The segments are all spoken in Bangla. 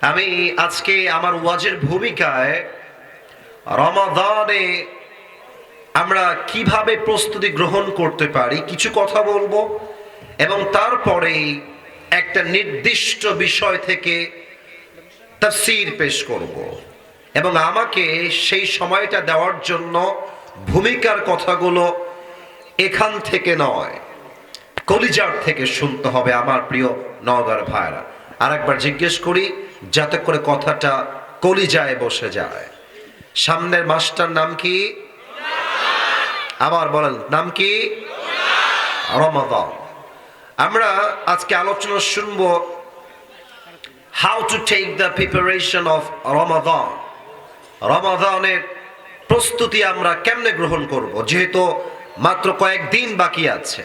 আমি আজকে আমার ওয়াজের ভূমিকায় রমাদানে আমরা কীভাবে প্রস্তুতি গ্রহণ করতে পারি, কিছু কথা বলব, এবং তারপরেই একটা নির্দিষ্ট বিষয় থেকে তাফসীর পেশ করব। এবং আমাকে সেই সময়টা দেওয়ার জন্য ভূমিকার কথাগুলো এখান থেকে নয়, কলিজার থেকে শুনতে হবে আমার প্রিয় নওগার ভাইরা আর একবার জিজ্ঞেস করি যাতে করে কথাটা কলিজায় বসে যায়। সামনের মাসটার নাম কি? আবার বলেন, নাম কি? রমাদান। আমরা আজকে আলোচনা শুনব how to take the preparation of Ramadan. রমাদানের প্রস্তুতি আমরা কেমনে গ্রহণ করব? যেহেতু মাত্র কয়েকদিন বাকি আছে।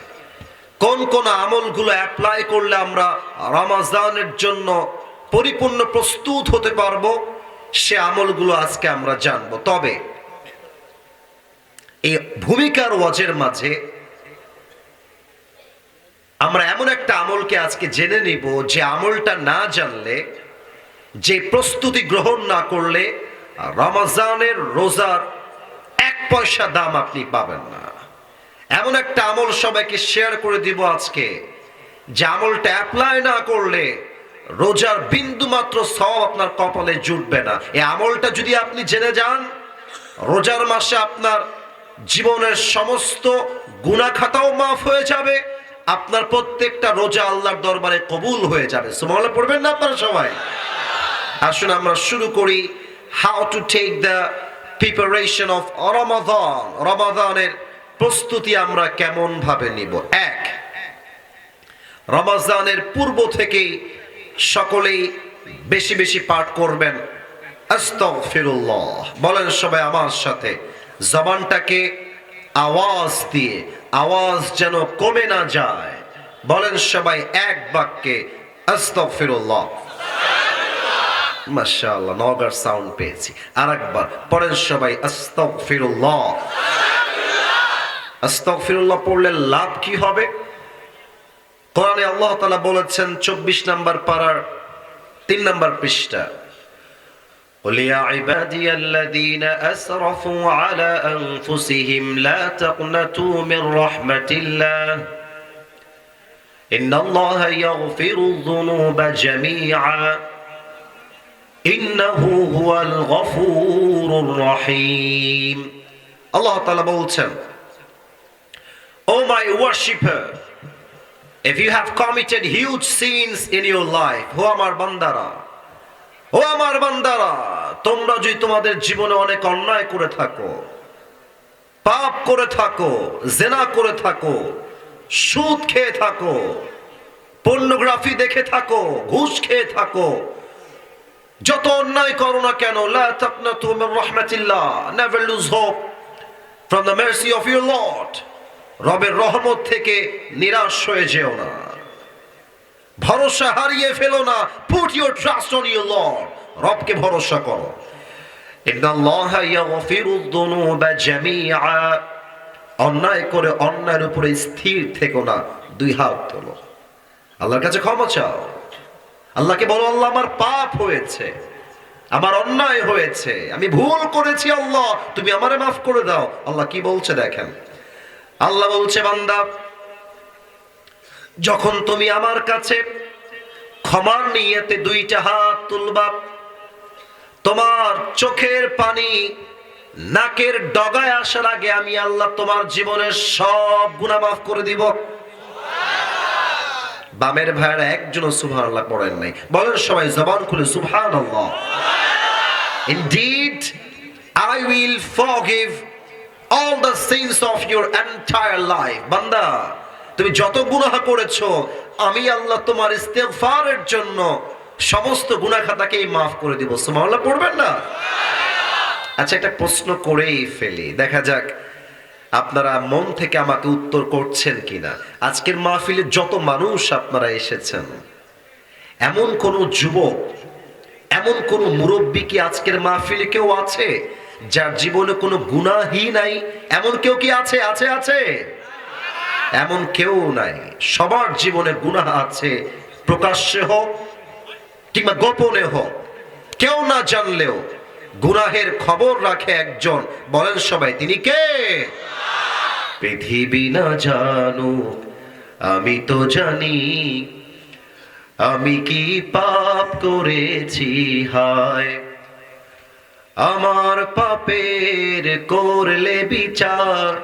কোন কোন আমলগুলো অ্যাপ্লাই করলে আমরা রমাজানের জন্য পরিপূর্ণ প্রস্তুত হতে পারব, সে আমলগুলো আজকে আমরা জানব। তবে এই ভূমিকার ওয়াজের মাঝে আমরা এমন একটা আমলকে আজকে জেনে নিব, যে আমলটা না জানলে, যে প্রস্তুতি গ্রহণ না করলে রমাজানের রোজার এক পয়সা দাম আপনি পাবেন না। এমন একটা আমল সবাইকে শেয়ার করে দিব আজকে, যে আমলটা অ্যাপ্লাই না করলে রোজার বিন্দু মাত্র সব আপনার কপালে জুটবে না। এই আমলটা যদি আপনি জেনে যান, রোজার মাসে আপনার জীবনের সমস্ত গুণা খাতাও মাফ হয়ে যাবে, আপনার প্রত্যেকটা রোজা আল্লাহর দরবারে কবুল হয়ে যাবে। সুমহলে পড়বেন না আপনারা সবাই? আসুন আমরা শুরু করি how to take the preparation of Ramadan রমাদানের প্রস্তুতি আমরা কেমন ভাবে নিব? এক রমাজানের পূর্ব থেকেই সকলেই বেশি বেশি পাঠ করবেন। আস্তাগফিরুল্লাহ। বলেন সবাই আমার সাথে, জবানটাকে আওয়াজ দিয়ে, আওয়াজ যেন কমে না যায়। বলেন সবাই এক বাক্যে, আস্তাগফিরুল্লাহ। মাশাআল্লাহ নগার সাউন্ড পেয়েছি। আরেকবার পড়েন সবাই আস্তাগফিরুল্লাহ। আস্তাগফিরুল্লাহ পড়লে লাভ কি হবে? কোরআনে আল্লাহ তাআলা বলেছেন 24 নম্বর পারার 3 নম্বর পৃষ্ঠা قل يا عبادي الذين أسرفوا على أنفسهم لا تقنطوا من رحمة الله إن الله يغفر الذنوب جميعا إنه هو الغفور الرحيم الله تعالى বলছেন O my worshipper if you have committed huge sins in your life ও আমার বান্দারা ও আমার বান্দারা তোমরা যদি তোমাদের জীবনে অনেক অন্যায় করে থাকো, পাপ করে থাকো, জেনা করে থাকো, সুদ খেয়ে থাকো পর্নোগ্রাফি দেখে থাকো, ঘুষ খেয়ে থাকো, যত অন্যায় করো না কেন রাহমাতিল্লাহ never lose hope from the mercy of your lord রবের রহমত থেকে নিরাশ হয়ে যেও না। ভরসা হারিয়ে ফেলো না। Put your trust on your lord রবকে ভরসা করো। অন্যায় করে অন্যায়ের উপরে স্থির থেকো না। দুই হাত তোলো। আল্লাহর কাছে ক্ষমা চাও। আল্লাহকে বলো, আল্লাহ আমার পাপ হয়েছে। আমার অন্যায় হয়েছে। আমি ভুল করেছি, আল্লাহ। তুমি আমারে মাফ করে দাও। আল্লাহ কি বলছে দেখেন? আল্লাহ বলছে বান্দা যখন তুমি আমার কাছে ক্ষমার নিয়েতে দুইটা হাত তুলবা তোমার চোখের পানি নাকের ডগায় আসার আগে আমি আল্লাহ তোমার জীবনের সব গুনাহ মাফ করে দিব। বামের ভাইয়েরা একজনও সুবহান আল্লাহ পড়েন নাই। বলেন সবাই জবান খুলে সুবহান আল্লাহ Indeed, I will forgive all the sins of your entire life. বান্দা, তুমি যত গুনাহ করেছ, আমি আল্লাহ তোমার ইস্তেগফারের জন্য সমস্ত গুনাহ খাতাকেই মাফ করে দিব। সুবহানাল্লাহ, পড়বেন না? আচ্ছা একটা প্রশ্ন করেই ফেলি। দেখা যাক, আপনারা মন থেকে আমাকে উত্তর করছেন কিনা। আজকের মাহফিলে যত মানুষ আপনারা এসেছেন, এমন কোন যুবক, এমন কোন মুরব্বী কি আজকের মাহফিলে কেউ আছে? যার জীবনে কোনো গুনাহি নাই, এমন কেউ কি আছে? আছে আছে। এমন কেউ নাই। সবার জীবনে গুনাহ আছে, প্রকাশ্যে হোক কিংবা গোপনে হোক। কেউ না জানলেও গুনাহের খবর রাখে একজন। বলেন সবাই, তিনি কে? পৃথিবী না জানো আমি তো জানি। আমি কি পাপ করেছি? হায়। আমার পাপের করলে বিচার,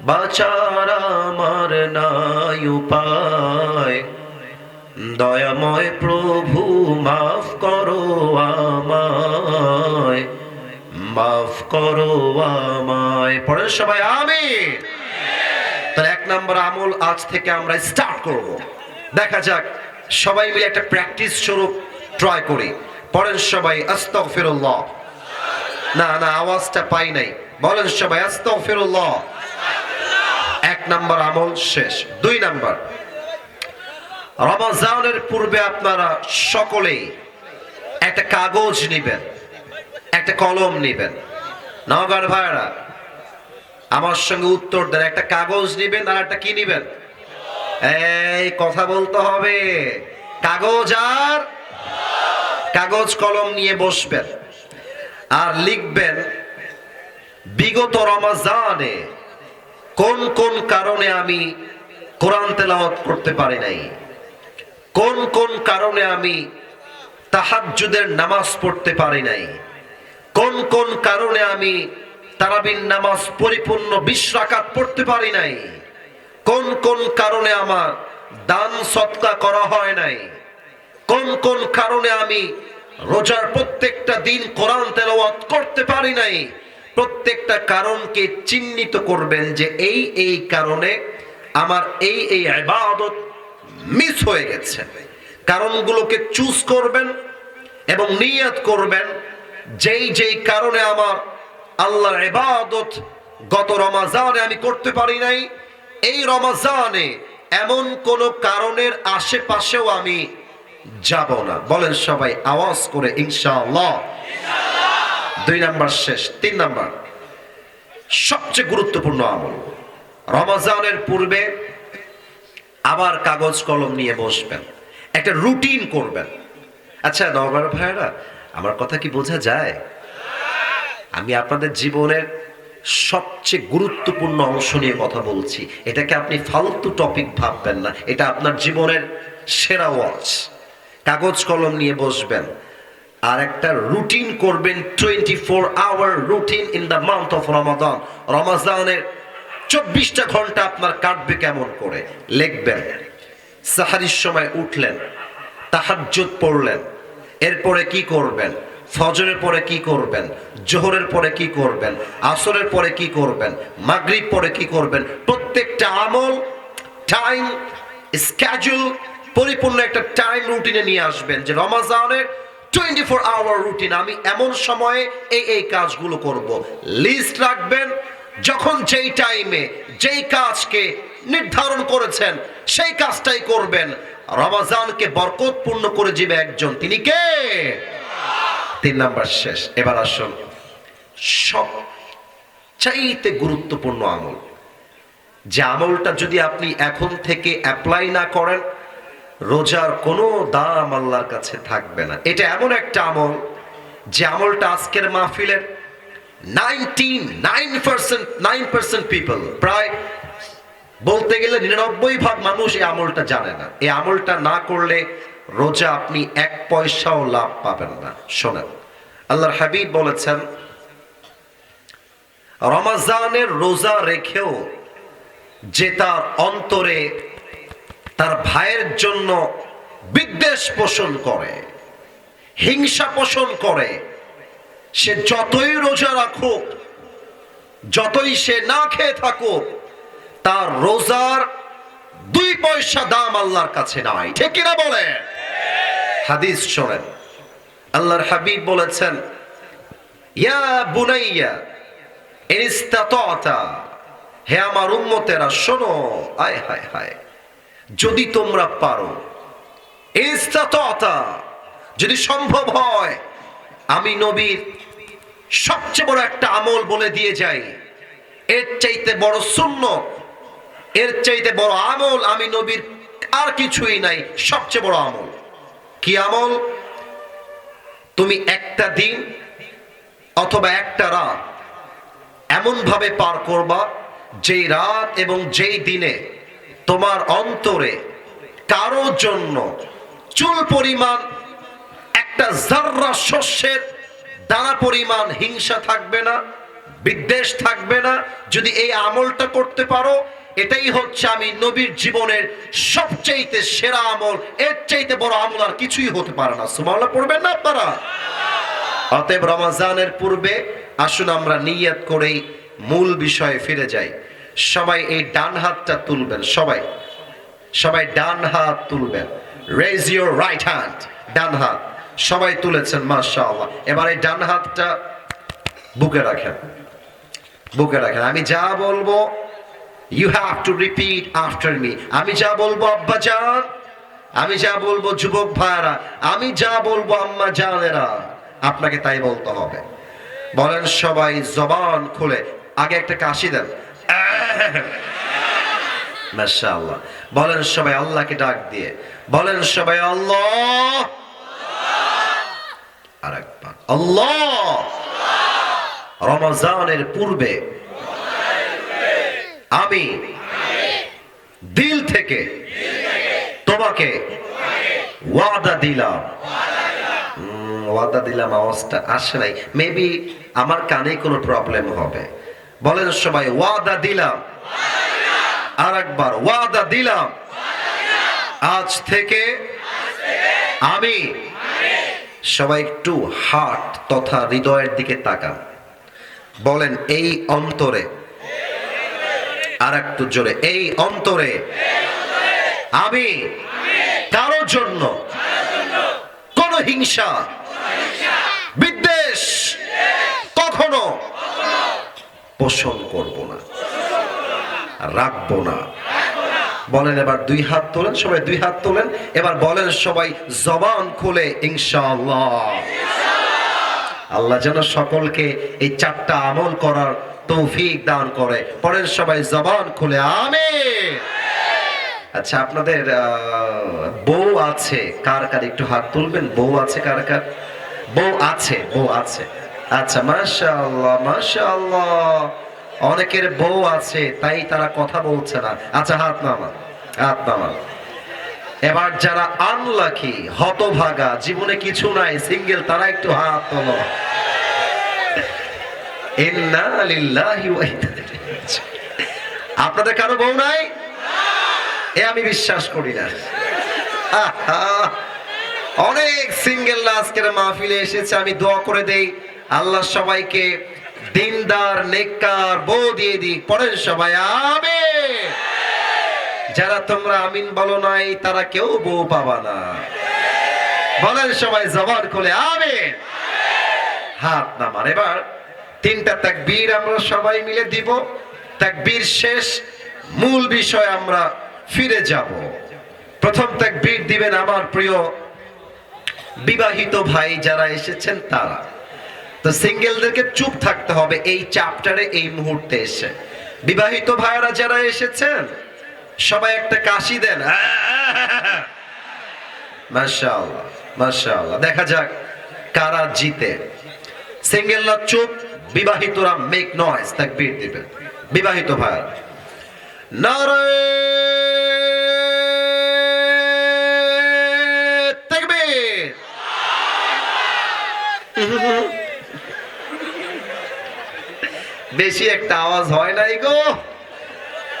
বাচার আমার নাই উপায়। দয়াময় প্রভু, মাফ করো আমায়। মাফ করো আমায়। পড়েন সবাই আমি তাহলে এক নম্বর আমল আজ থেকে আমরা স্টার্ট করব। দেখা যাক, সবাই মিলে একটা প্র্যাকটিস স্বরূপ ট্রাই করি। পরের সবাই, আস্তাগফিরুল্লাহ। না না, আওয়াজটা পাই নাই। বলেন সবাই, আস্তাগফিরুল্লাহ। এক নাম্বার আমল শেষ। দুই নাম্বার। রমাজানের পূর্বে আপনারা সকলেই একটা কাগজ নেবেন, একটা কলম নেবেন। নগর ভাইরা, আমার সঙ্গে উত্তর দেন, একটা কাগজ নেবেন আর একটা কি নেবেন? এই, কথা বলতে হবে। কাগজ আর কাগজ, কলম নিয়ে বসবেন। আর লিখবেন, বিগত রমাজানে কোন কোন কারণে আমি কোরআন তেলাওয়াত করতে পারি নাই? কোন কোন কারণে আমি তাহাজ্জুদের নামাজ পড়তে পারি নাই? কোন কোন কারণে আমি তারাবিন নামাজ পরিপূর্ণ বিশ রাকাত পড়তে পারি নাই? কোন কোন কারণে আমার দান সৎকা করা হয় নাই? কোন কোন কারণে আমি রোজার প্রত্যেকটা দিন কোরআন তেলাওয়াত করতে পারি নাই। প্রত্যেকটা কারণকে চিহ্নিত করবেন যে এই এই কারণে আমার এই এই ইবাদত মিস হয়ে গেছে। কারণগুলোকে চুজ করবেন এবং নিয়াত করবেন। যেই যেই কারণে আমার আল্লাহর ইবাদত গত রমাজানে আমি করতে পারি নাই, এই রমাজানে এমন কোন কারণের আশেপাশেও আমি যাব না। বলেন সবাই আওয়াজ করে ইনশাআল্লাহ। দুই নাম্বার শেষ, তিন নাম্বার। সবচেয়ে গুরুত্বপূর্ণ আমল। রমাজানের পূর্বে আবার কাগজ কলম নিয়ে বসবেন। একটা রুটিন করবেন। আচ্ছা নগর ভাইরা আমার কথা কি বোঝা যায়? আমি আপনাদের জীবনের সবচেয়ে গুরুত্বপূর্ণ অংশ নিয়ে কথা বলছি। এটাকে আপনি ফালতু টপিক ভাববেন না। এটা আপনার জীবনের সেরা ওয়াচ কাগজ কলম নিয়ে বসবেন। আর একটা রুটিন করবেন twenty four hour routine in the month of Ramadan রমাজানের চব্বিশটা ঘণ্টা আপনার কাটবে কেমন করে? লিখবেন। সাহারির সময় উঠলেন, তাহাজ্জুদ পড়লেন। এরপরে কি করবেন? ফজরের পরে কি করবেন? জোহরের পরে কি করবেন? আসরের পরে কি করবেন? মাগরিব পরে কি করবেন? প্রত্যেকটা আমল টাইম স্ক্যাজুল পরিপূর্ণ একটা টাইম রুটিনে নিয়ে আসবেন যে রমাজানের টোয়েন্টি ফোর আওয়ার রুটিন আমি এমন সময়ে এই এই কাজগুলো করব। লিস্ট রাখবেন, যখন যেই টাইমে যেই কাজকে নির্ধারণ করেছেন, সেই কাজটাই করবেন। রমাজানকে বরকতপূর্ণ করে যাবে একজন, তিনি কে? তিন নাম্বার শেষ। এবার আসুন। সব চাইতে গুরুত্বপূর্ণ আমল। যে আমলটা যদি আপনি এখন থেকে অ্যাপ্লাই না করেন রোজার কোনো দাম আল্লাহর কাছে থাকবে না। এটা এমন একটা আমল যে আমলটা আজকের মাহফিলের নাইন নাইন পার্সেন্ট পিপল প্রায় বলতে গেলে নিরানব্বই ভাগ মানুষ এই আমলটা জানে না। এই আমলটা না করলে রোজা আপনি এক পয়সাও লাভ পাবেন না। শোনেন, আল্লাহর হাবিব বলেছেন, রমাজানের রোজা রেখেও যে তার অন্তরে তার ভাইয়ের জন্য বিদ্বেষ পোষণ করে, হিংসা পোষণ করে। সে যতই রোজা রাখুক, যতই সে না খেয়ে থাকুক, তার রোজার দুই পয়সা দাম আল্লাহর কাছে নাই। ঠিক কিনা বলে হাদিস শোনেন। আল্লাহর হাবিব বলেছেন, ইয়া বুনাইয়া ইনিস্তাতা হে আমার উম্মতেরা, শোনো আয় হায় হায়। যদি তোমরা পারো। যদি সম্ভব হয়, আমি নবীর সবচেয়ে বড় একটা আমল বলে দিয়ে যাই। এর চাইতে বড় শূন্য এর চাইতে বড় আমল আমি নবীর আর কিছুই নাই, সবচেয়ে বড় আমল। কি আমল? তুমি একটা দিন অথবা একটা রাত এমন ভাবে পার করবা, যেই রাত এবং যেই দিনে তোমার অন্তরে, কারও জন্য চুল পরিমাণ, একটা জাররা শস্যের দানা পরিমাণ হিংসা থাকবে না, বিদ্বেষ থাকবে না, যদি এই আমলটা করতে পারো, এটাই হচ্ছে আমি নবীর জীবনের সবচাইতে সেরা আমল, এর চাইতে বড় আমল আর কিছুই হতে পারে না। সুমাল্লাহ পড়বেন না আপনারা? অতএব রমাজানের পূর্বে আসুন আমরা নিয়াত করেই মূল বিষয়ে ফিরে যাই। সবাই এই ডান হাতটা তুলবেন, সবাই। সবাই ডান হাত তুলবেন। রেজ ইউর রাইট হ্যান্ড ডান হাত। সবাই তুলেছেন, মাশাআল্লাহ। এবার এই ডান হাতটা বুকে রাখেন। বুকে রাখেন। আমি যা বলব you have to repeat after me আমি যা বলব, আব্বা জান। আমি যা বলব, যুবক ভাইরা আমি যা বলব, আম্মা জানেরা। আপনাকে তাই বলতে হবে। বলেন সবাই জবান খুলে। আগে একটা কাশি দেন। মাশাআল্লাহ। বলেন সবাই আল্লাহকে ডাক দিয়ে। বলেন সবাই আল্লাহ। আর একবার আল্লাহ। রমজানের পূর্বে। আমি। দিল থেকে। তোমাকে। ওয়াদা দিলাম। ওয়াদা দিলাম, আওয়াজটা আসে নাই। মেবি আমার কানে কোনো প্রবলেম হবে। বলেন সবাই, ওয়াদা দিলাম। আর একবার ওয়াদা দিলাম। আজ থেকে আমি সবাই একটু হার্ট তথা হৃদয়ের দিকে তাকান। বলেন, এই অন্তরে। আর একটু জোরে, এই অন্তরে আমি কারও জন্য কোন হিংসা বিদ্বেষ কখনো পোষণ করব না, রাখব না। বলেন এবার দুই হাত তোলেন, সবাই দুই হাত তোলেন। এবার বলেন সবাই জবান খুলে, ইনশাআল্লাহ। আল্লাহ যেন সকলকে এই চারটা আমল করার তৌফিক দান করে। পরের সবাই জবান খুলে, আমিন। আচ্ছা আপনাদের বউ আছে, কার কার? একটু হাত তুলবেন। বউ আছে কার কার? বউ আছে বউ আছে। আচ্ছা মাশাআল্লাহ মাশাআল্লাহ। অনেকের বউ আছে, তাই তারা কথা বলছে না। আচ্ছা হাত নামা হাত নামা এবার যারা আনলাকি হতভাগা, জীবনে কিছু নাই সিঙ্গেল তারা একটু হাত তোলো। আপনাদের কারও বউ নাই? এ আমি বিশ্বাস করি না। অনেক সিঙ্গেল আজকের মাহফিলে এসেছে, আমি দোয়া করে দেই। আল্লাহ সবাইকে দিনদার, নেককার, বউ দিয়ে দিক। পরের সবাই আমিন। যারা তোমরা আমিন বলো নাই, তারা কেউ বউ পাবা না। বলেন সবাই জবান খুলে, আমিন। হাত নামান। এবার তিনটা তাকবীর আমরা সবাই মিলে দিব। তাকবীর শেষ, মূল বিষয় আমরা ফিরে যাব। প্রথম তাকবীর দিবেন আমার প্রিয় বিবাহিত ভাই যারা এসেছেন তারা। তো সিঙ্গেলদেরকে চুপ থাকতে হবে এই চ্যাপ্টারে এই মুহূর্তে এসে। বিবাহিত ভাইয়েরা যারা এসেছেন সবাই একটা কাশি দেন। মাশাআল্লাহ মাশাআল্লাহ। দেখা যাক কারা জিতে। সিঙ্গেলরা চুপ বিবাহিতরা মেক নয়েজ তাকবীর দিবেন। বিবাহিত ভাই নারে তাকবীর। বেশি একটা আওয়াজ হয় নাই গো।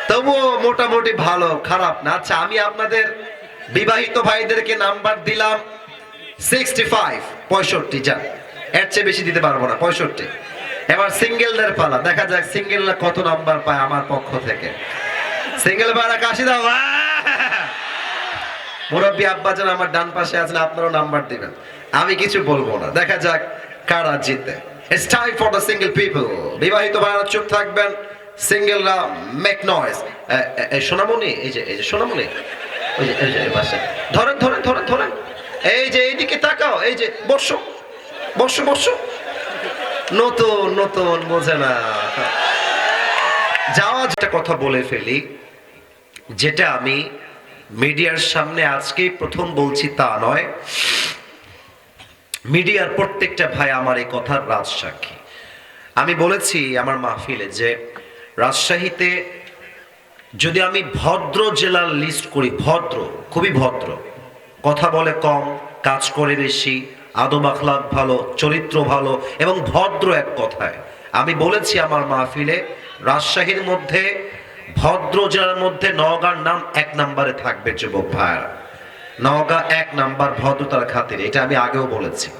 তবুও মোটামুটি ভালো, খারাপ না। আচ্ছা আমি আপনাদের বিবাহিত ভাইদেরকে নাম্বার দিলাম সিক্সটি ফাইভ পঁয়ষট্টি যা এর চেয়ে বেশি দিতে পারব না, পঁয়ষট্টি। এবার সিঙ্গেলদের পালা, দেখা যাক সিঙ্গেলরা কত নাম্বার পায় আমার পক্ষ থেকে। সিঙ্গেল ভাইরা কাশি দাও! মুরব্বী আব্বাজান আমার ডান পাশে আছেন, আপনারও নাম্বার দিবেন। আমি কিছু বলব না, দেখা যাক কারা জিতে। It's time for the single people বিবাহিত ভাইরা চুপ থাকবেন। সিঙ্গেলরা মেক নয়েজ সোনামণি, এই যে এই যে সোনামণি। ওই যে পাশে। ধরেন ধরেন ধরেন ধরেন। এই যে, এইদিকে তাকাও। এই যে, বসো। বসো বসো। নতুন নতুন, বোঝে না। যাওয়া যেটা কথা বলে ফেলি। যেটা আমি মিডিয়ার সামনে আজকেই প্রথম বলছি তা নয়। মিডিয়ার প্রত্যেকটা ভাই আমার এই কথার রাজসাক্ষী। আমি বলেছি আমার মাহফিলে যে, রাজশাহীতে যদি আমি ভদ্র জেলার লিস্ট করি, ভদ্র, খুবই ভদ্র, কথা বলে কম, কাজ করে বেশি, আদব আখলাক ভালো, চরিত্র ভালো এবং ভদ্র এক কথায়, আমি বলেছি আমার মাহফিলে রাজশাহীর মধ্যে ভদ্র জেলার মধ্যে নওগাঁর নাম এক নম্বরে থাকবে, যুবক ভাইয়ারা। নওগাঁ এক নাম্বার ভদ্রতার খাতিরে, এটা আমি আগেও বলেছি।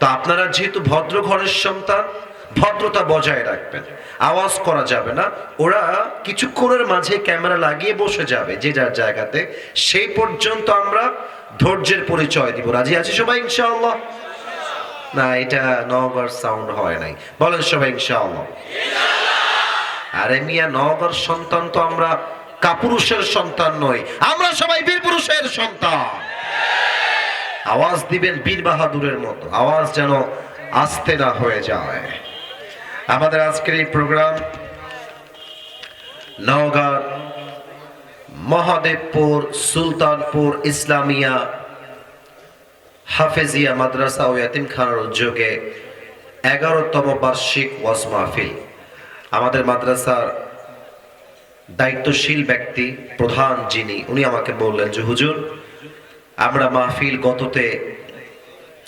তো আপনারা যেহেতু ভদ্র ঘরের সন্তান, ভদ্রতা বজায় রাখবেন। আওয়াজ করা যাবে না। ওরা কিছুক্ষণের মাঝে ক্যামেরা লাগিয়ে বসে যাবে, যে যার জায়গাতে। সেই পর্যন্ত আমরা ধৈর্যের পরিচয় দিব। রাজি আছি সবাই, ইনশাআল্লাহ? না, এটা নগর সাউন্ড হয় নাই। বলেন সবাই, ইনশাআল্লাহ। আরে মিয়া নগর সন্তান তো আমরা কাপুরুষের সন্তান নই আমরা সবাই বীর পুরুষের সন্তান। আওয়াজ দিবেন বীর বাহাদুরের মতো। আওয়াজ যেন আস্তে না হয়ে যায়। আমাদের আজকের এই প্রোগ্রাম নওগাঁ, মহাদেবপুর, সুলতানপুর, ইসলামিয়া, হাফেজিয়া মাদ্রাসা ও ইয়াতিমখানার উদ্যোগে এগারোতম বার্ষিক ওয়াজ মাহফিল। আমাদের মাদ্রাসার দায়িত্বশীল ব্যক্তি, প্রধান যিনি, উনি আমাকে বললেন যে, হুজুর, আমরা মাহফিল গততে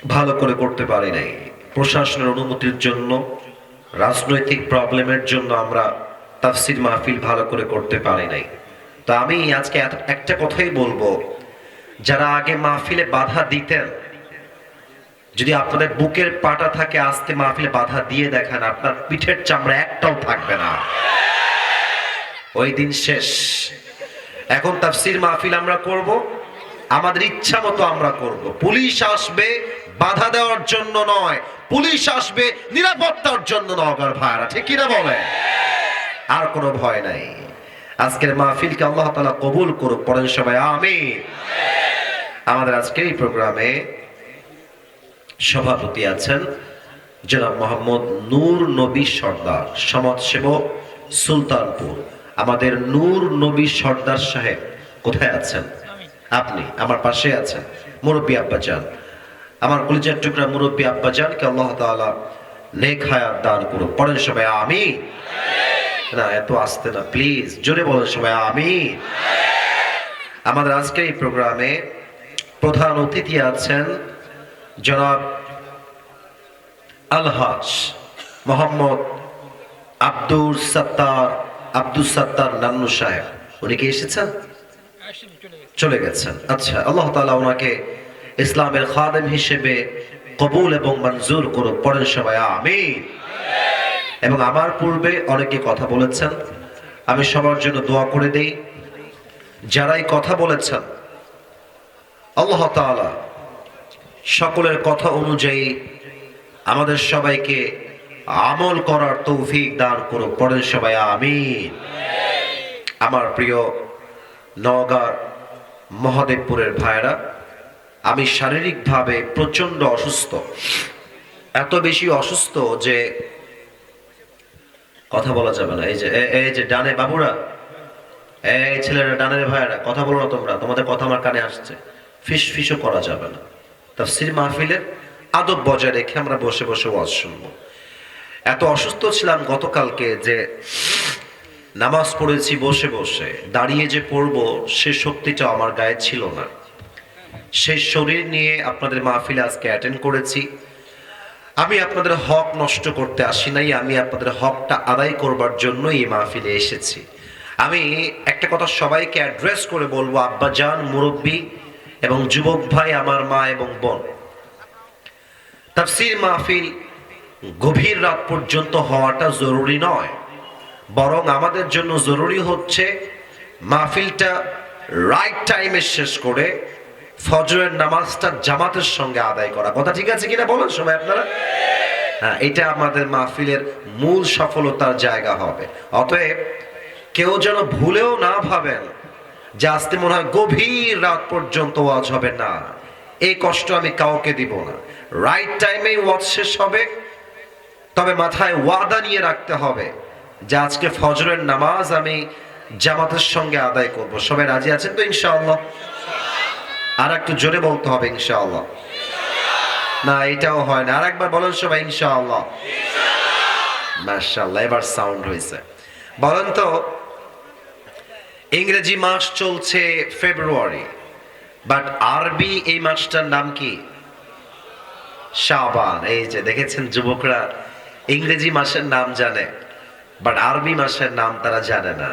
ভালো করে করতে পারি নাই। প্রশাসনের অনুমতির জন্য, রাজনৈতিক প্রবলেমের জন্য আমরা তাফসির মাহফিল ভালো করে করতে পারি নাই। তো আমি আজকে একটা কথাই বলব, যারা আগে মাহফিলে বাধা দিতেন, যদি আপনাদের বুকের পাটা থাকে আজকে মাহফিলে বাধা দিয়ে দেখেন, আপনার পিঠের চামড়া একটাও থাকবে না। ওই দিন শেষ। এখন তাফসির মাহফিল আমরা করব, আমাদের ইচ্ছা মতো আমরা করব। পুলিশ আসবে, বাধা দেওয়ার জন্য নয়, পুলিশ আসবে, নিরাপত্তার জন্য নগর ভাইরা, ঠিক কিনা বলে আর কোনো ভয় নাই। আজকের মাহফিলকে আল্লাহ তাআলা কবুল করুক, পড়েন সবাই, আমিন। আমাদের আজকের এই প্রোগ্রামে সভাপতি আছেন জনাব মোহাম্মদ নূর নবী সর্দার, সমাজসেবক, সুলতানপুর। আমাদের নূর নবী সর্দার সাহেব কোথায় আছেন? আপনি আমার পাশে আছেন। মুরব্বী আব্বাজান, আমার কলিজার টুকরা মুরব্বী আব্বাজানকে আল্লাহ তাআলা নেক হায়াত দান করুক। পড়েন সবাই আমি না, এত আসতে না, প্লিজ, জোরে বলেন সবাই আমি আমাদের আজকের এই প্রোগ্রামে প্রধান অতিথি আছেন জনাব আলহাজ মোহাম্মদ আব্দুল সত্তার আব্দুল সত্তার নান্নু সাহেব, উনি কি এসেছেন? চলে গেছেন। আচ্ছা আল্লাহ তাআলা ওনাকে ইসলামের খাদেম হিসেবে কবুল এবং মঞ্জুর করুক। পড়েন সবাই আমি এবং আমার পূর্বে অনেকে কথা বলেছেন, আমি সবার জন্য দোয়া করে দেই। যারাই কথা বলেছেন, আল্লাহ সকলের কথা অনুযায়ী আমাদের সবাইকে আমল করার তৌফিক দান করুক। পড়েন সবাই, আমিন। আমার প্রিয় নওগাঁর মহাদেবপুরের ভাইরা আমি শারীরিকভাবে প্রচণ্ড অসুস্থ। এত বেশি অসুস্থ যে কথা বলা যাবে না। এই যে এই যে ডানে বাবুরা, এই ছেলেরা ডানের ভাইয়েরা, কথা বলো না তোমরা, তোমাদের কথা আমার কানে আসছে। ফিস ফিসও করা যাবে না। তাফসির মাহফিলের আদব বজায় রেখে আমরা বসে বসে ওয়াজ শুনব। এত অসুস্থ ছিলাম গতকালকে যে নামাজ পড়েছি বসে বসে, দাঁড়িয়ে যে পড়ব সে শক্তিটা আমার গায়ে ছিল না। সেই শরীর নিয়ে আপনাদের মাহফিলে আজকে অ্যাটেন্ড করেছি। আমি আপনাদের হক নষ্ট করতে আসি নাই, আমি আপনাদের হকটা আদায় করবার জন্য এই মাহফিলে এসেছি। আমি একটা কথা সবাইকে অ্যাড্রেস করে বলব, আব্বা জান, মুরব্বী এবং যুবক ভাই, আমার মা এবং বোন। তাফসির মাহফিল গভীর রাত পর্যন্ত হওয়াটা জরুরি নয়। বরং আমাদের জন্য জরুরি হচ্ছে মাহফিলটা রাইট টাইমে শেষ করে ফজরের নামাজটা জামাতের সঙ্গে আদায় করা। কথা ঠিক আছে কিনা বলেন সবাই আপনারা? হ্যাঁ এটা আমাদের মাহফিলের মূল সফলতার জায়গা হবে। অতএব কেউ যেন ভুলেও না ভাবেন যে আজকে মনে হয় গভীর রাত পর্যন্ত ওয়াজ হবে। না, এই কষ্ট আমি কাউকে দিব না। রাইট টাইমে ওয়াজ শেষ হবে। তবে মাথায় ওয়াদা নিয়ে রাখতে হবে যে আজকে ফজরের নামাজ আমি জামাতের সঙ্গে আদায় করব। সবাই রাজি আছেন তো ইনশাআল্লাহ? আর একটু জোরে বলতে হবে ইনশাআল্লাহ। না, এটাও হয় না। আরেকবার বলেন সবাই ইনশাআল্লাহ। মাশাআল্লাহ, এবার সাউন্ড হয়েছে। বলেন তো, ইংরেজি মাস চলছে ফেব্রুয়ারি, বাট আরবি এই মাসটার নাম কি? শাবান। এই যে দেখেছেন যুবকরা ইংরেজি মাসের নাম জানে বাট আরবি মাসের নাম তারা জানে না।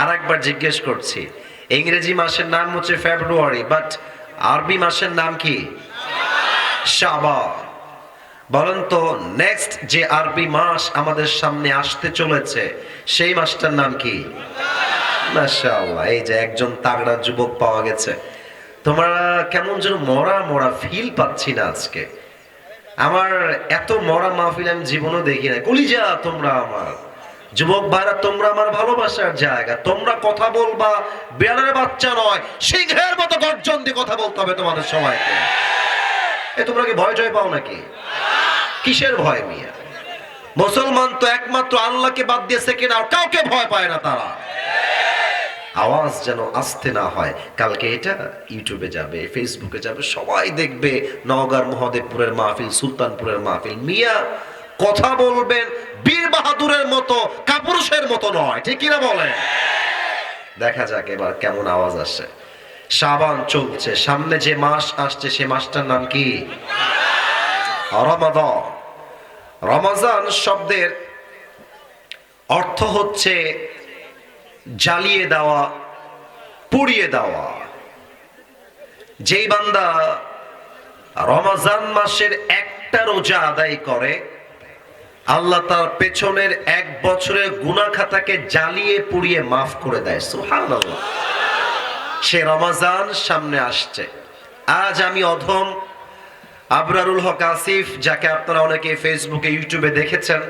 আর একবার জিজ্ঞেস করছি, ইংরেজি মাসের নাম হচ্ছে ফেব্রুয়ারি বাট আরবি মাসের নাম কি? বলেন তো নেক্সট যে আরবি মাস আমাদের সামনে আসতে চলেছে, সেই মাসটার নাম কি? এই যে একজন তাগড়া যুবক পাওয়া গেছে। তোমরা কেমন যেন মরা মরা ফিল পাচ্ছি না আজকে। আমার এত মরা মাহফিল আমি জীবনও দেখি না কলিজা তোমরা আমার। যুবক ভাইরা, তোমরা আমার ভালোবাসার জায়গা। তোমরা কথা বলবা, বেড়ার বাচ্চা নয়, সিংহের মতো গর্জন দিয়ে কথা বলতে হবে তোমাদের সবাইকে। এ, তোমরা কি ভয় জয় পাও নাকি? কিসের ভয় মিয়া? মুসলমান তো একমাত্র আল্লাহকে বাদ দিয়েছে কিনা, আর কাউকে ভয় পায় না তারা। আওয়াজ যেন আসতে না হয়। কালকে এটা ইউটিউবে যাবে, ফেসবুকে যাবে, সবাই দেখবে নওগাঁর মহাদেবপুরের মাহফিল, সুলতানপুরের মাহফিল। মিয়া কথা বলবেন বীর বাহাদুরের মতো, কাপুরুষের মতো নয়, ঠিক কিনা বলেন? দেখা যাক এবার কেমন আওয়াজ আসে। সাবান চলছে, সামনে যে মাস আসছে, সে মাসটার নাম কি? রমাদান। রমাজান শব্দের অর্থ হচ্ছে জ্বালিয়ে দেওয়া, পুড়িয়ে দেওয়া। যেই বান্দা রমাজান মাসের একটা রোজা আদায় করে, আল্লাহ তার পেছনের এক বছরের গুনা খাতাকে জ্বালিয়ে পুড়িয়ে মাফ করে দেয়, সুবহানাল্লাহ। সে রমাজান সামনে আসছে। আজ আমি অধম আবরারুল হক আসিফ, যাকে আপনারা অনেকে ফেসবুকে ইউটিউবে দেখেছেন